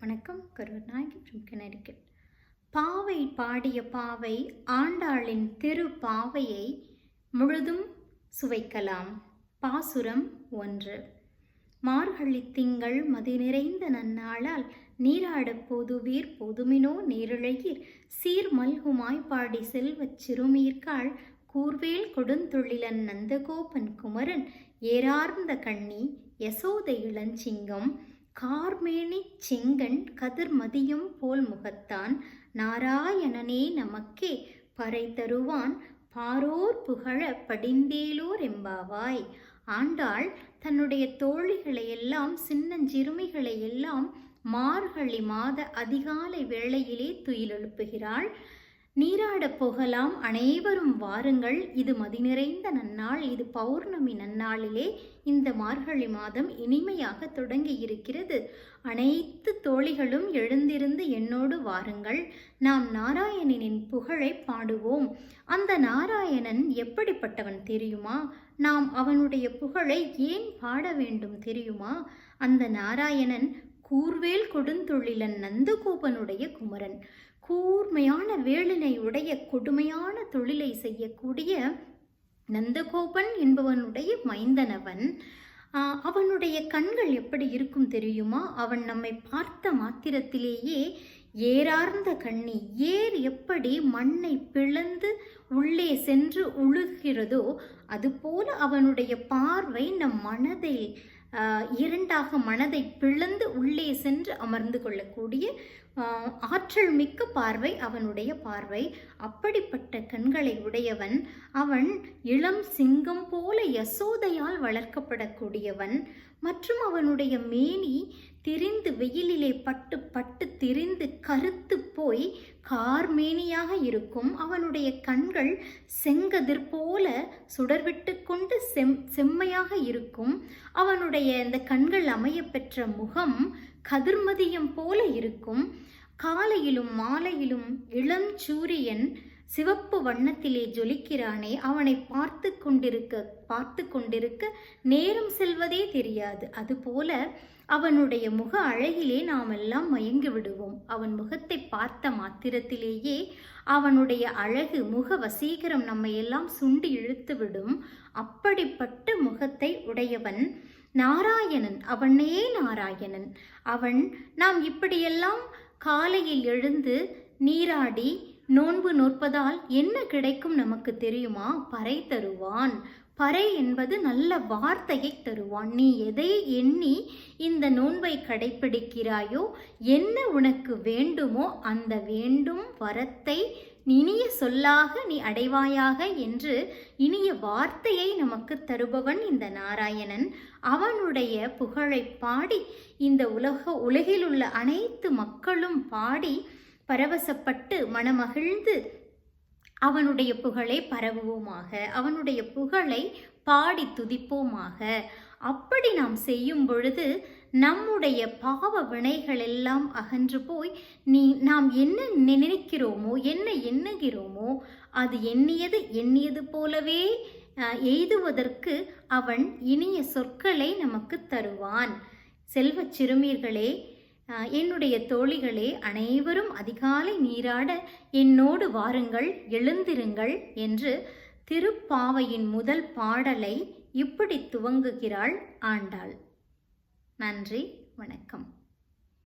வணக்கம் கருவநாயகி ஃப்ரம் கனடிக்கட் பாவை பாடிய பாவை ஆண்டாளின் திரு பாவையை முழுதும் சுவைக்கலாம். பாசுரம் ஒன்று. மார்கழி திங்கள் மதி நிறைந்த நன்னாளால் நீராடப் போதுவீர் பொதுமினோ நேரிழையீர் சீர் மல்குமாய் பாடி செல்வச் சிறுமீர்காள் கூர்வேல் கொடுந்தொழிலன் நந்தகோபன் குமரன். ஏறார்ந்த கண்ணி யசோதை இளஞ்சிங்கம் கார்மேனி செங்கன் கதிர்மதியும் போல் முகத்தான். நாராயணனே நமக்கே பறை தருவான் பாரோர் புகழ படிந்தேலோர் எம்பாவாய் ஆண்டாள் தன்னுடைய தோழிகளை எல்லாம் சின்னஞ்சிறுமிகளை எல்லாம் மார்கழி மாத அதிகாலை வேளையிலே துயிலெழுப்புகிறாள். நீராடப் போகலாம். அனைவரும் வாருங்கள். இது மதி நிறைந்த நன்னாள். இது பௌர்ணமி நன்னாளிலே இந்த மார்கழி மாதம் இனிமையாக தொடங்கி இருக்கிறது அனைத்து தோழிகளும் எழுந்திருந்து என்னோடு வாருங்கள். நாம் நாராயணனின் புகழை பாடுவோம். அந்த நாராயணன் எப்படிப்பட்டவன் தெரியுமா? நாம் அவனுடைய புகழை ஏன் பாட வேண்டும் தெரியுமா? அந்த நாராயணன் கூர்வேல் கொடுந்தொழிலன் நந்தகோபனுடைய குமரன். கூர்மையான வேளினை உடைய கொடுமையான தொழிலை செய்யக்கூடிய நந்தகோபன் என்பவனுடைய மைந்தனவன். அவனுடைய கண்கள் எப்படி இருக்கும் தெரியுமா? அவன் நம்மை பார்த்த மாத்திரத்திலேயே ஏறார்ந்த கண்ணி ஏர் எப்படி மண்ணை பிளந்து உள்ளே சென்று உழுகிறதோ அதுபோல அவனுடைய பார்வை நம் மனதை இரண்டாக மனதை பிளந்து உள்ளே சென்று அமர்ந்து கொள்ளக்கூடிய ஆற்றல் மிக்க பார்வை அவனுடைய பார்வை. அப்படிப்பட்ட கண்களை உடையவன் அவன் இளம் சிங்கம் போல யசோதையால் வளர்க்கப்படக்கூடியவன். மற்றும் அவனுடைய மேனி திரிந்து வெயிலிலே பட்டு பட்டு திரிந்து கருத்து போய் கார்மேனியாக இருக்கும் அவனுடைய கண்கள் செங்கதிர் போல சுடர்விட்டு கொண்டு செம் செம்மையாக இருக்கும். அவனுடைய இந்த கண்கள் அமைய பெற்ற முகம் கதிர்மதியம் போல இருக்கும். காலையிலும் மாலையிலும் இளம் சூரியன் சிவப்பு வண்ணத்திலே ஜொலிக்கிறானே அவனை பார்த்து கொண்டிருக்க பார்த்து கொண்டிருக்க நேரம் செல்வதே தெரியாது. அதுபோல அவனுடைய முக அழகிலே நாம் எல்லாம் மயங்கி விடுவோம். அவன் முகத்தை பார்த்த மாத்திரத்திலேயே அவனுடைய அழகு முக வசீகரம் நம்மை எல்லாம் சுண்டி இழுத்துவிடும். அப்படிப்பட்ட முகத்தை உடையவன் நாராயணன். அவனே நாராயணன். அவன் நாம் இப்படியெல்லாம் காலையில் எழுந்து நீராடி நோன்பு நோற்பதால் என்ன கிடைக்கும் நமக்கு தெரியுமா? பறை தருவான். பறை என்பது நல்ல வார்த்தையை தருவான். நீ எதை எண்ணி இந்த நோன்பை கடைபிடிக்கிறாயோ என்ன உனக்கு வேண்டுமோ அந்த வேண்டும் வரத்தை இனிய சொல்லாக நீ அடைவாயாக என்று இனிய வார்த்தையை நமக்கு தருபவன் இந்த நாராயணன். அவனுடைய புகழை பாடி இந்த உலக உலகில் உள்ள அனைத்து மக்களும் பாடி பரவசப்பட்டு மனமகிழ்ந்து அவனுடைய புகழை பரவுவோமாக அவனுடைய புகழை பாடி துதிப்போமாக. அப்படி நாம் செய்யும் பொழுது நம்முடைய பாவ வினைகள் எல்லாம் அகன்று போய் நீ நாம் என்ன நினைக்கிறோமோ என்ன எண்ணுகிறோமோ அது எண்ணியது எண்ணியது போலவே எய்துவதற்கு அவன் இனிய சொற்களை நமக்கு தருவான். செல்வச் சிறுமீர்களே என்னுடைய தோழிகளே அனைவரும் அதிகாலை நீராட என்னோடு வாருங்கள் எழுந்திருங்கள் என்று திருப்பாவையின் முதல் பாடலை இப்படி துவங்குகிறாள் ஆண்டாள். நன்றி வணக்கம்.